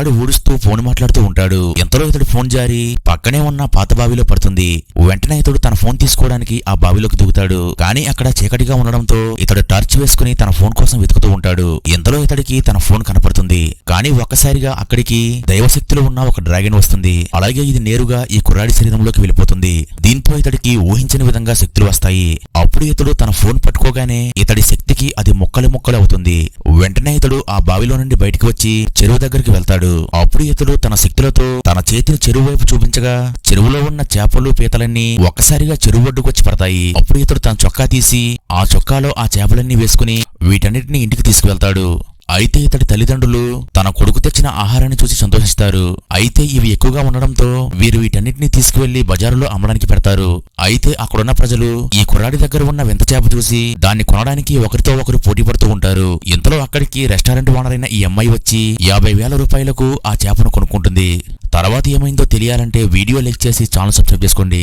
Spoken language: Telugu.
కుర్రాడు ఊడుస్తూ ఫోన్ మాట్లాడుతూ ఉంటాడు. ఎంతలో ఇతడు ఫోన్ జారి పక్కనే ఉన్న పాత బావిలో పడుతుంది. వెంటనే ఇతడు తన ఫోన్ తీసుకోవడానికి ఆ బావిలోకి దిగుతాడు కానీ అక్కడ చీకటిగా ఉండడంతో ఇతడు టార్చ్ వేసుకుని తన ఫోన్ కోసం వెతుకుతూ ఉంటాడు. ఎంతలో ఇతడికి తన ఫోన్ కనపడుతుంది. కానీ ఒక్కసారిగా అక్కడికి దైవశక్తిలో ఉన్న ఒక డ్రాగన్ వస్తుంది. అలాగే ఇది నేరుగా ఈ కుర్రాడి శరీరంలోకి వెళ్ళిపోతుంది. దీంతో ఇతడికి ఊహించని విధంగా శక్తులు వస్తాయి. అప్పుడు ఇతడు తన ఫోన్ పట్టుకోగానే ఇతడి శక్తికి అది ముక్కలు ముక్కలు అవుతుంది. వెంటనే ఇతడు ఆ బావిలో నుండి బయటికి వచ్చి చెరువు దగ్గరికి వెళ్తాడు. అప్పుడు ఇతడు తన శక్తులతో తన చేతిని చెరువు వైపు చూపించగా చెరువులో ఉన్న చేపలు పీతలన్నీ ఒక్కసారిగా చెరువు ఒడ్డుకొచ్చి పడతాయి. అప్పుడు ఇతడు తన చొక్కా తీసి ఆ చొక్కాలో ఆ చేపలన్నీ వేసుకుని వీటన్నిటిని ఇంటికి తీసుకువెళ్తాడు. అయితే ఇతడి తల్లిదండ్రులు తన కొడుకు తెచ్చిన ఆహారాన్ని చూసి సంతోషిస్తారు. అయితే ఇవి ఎక్కువగా ఉండడంతో వీరు వీటన్నిటిని తీసుకువెళ్ళి బజారులో అమ్మడానికి పెడతారు. అయితే అక్కడున్న ప్రజలు ఈ కుర్రాడి దగ్గర ఉన్న వింత చేప చూసి దాన్ని కొనడానికి ఒకరితో ఒకరు పోటీ పడుతూ ఉంటారు. ఇంతలో అక్కడికి రెస్టారెంట్ ఓనర్ అయిన ఈ అమ్మాయి వచ్చి యాభై వేల రూపాయలకు ఆ చేపను కొనుక్కుంటుంది. తర్వాత ఏమైందో తెలియాలంటే వీడియో లైక్ చేసి ఛానల్ సబ్స్క్రైబ్ చేసుకోండి.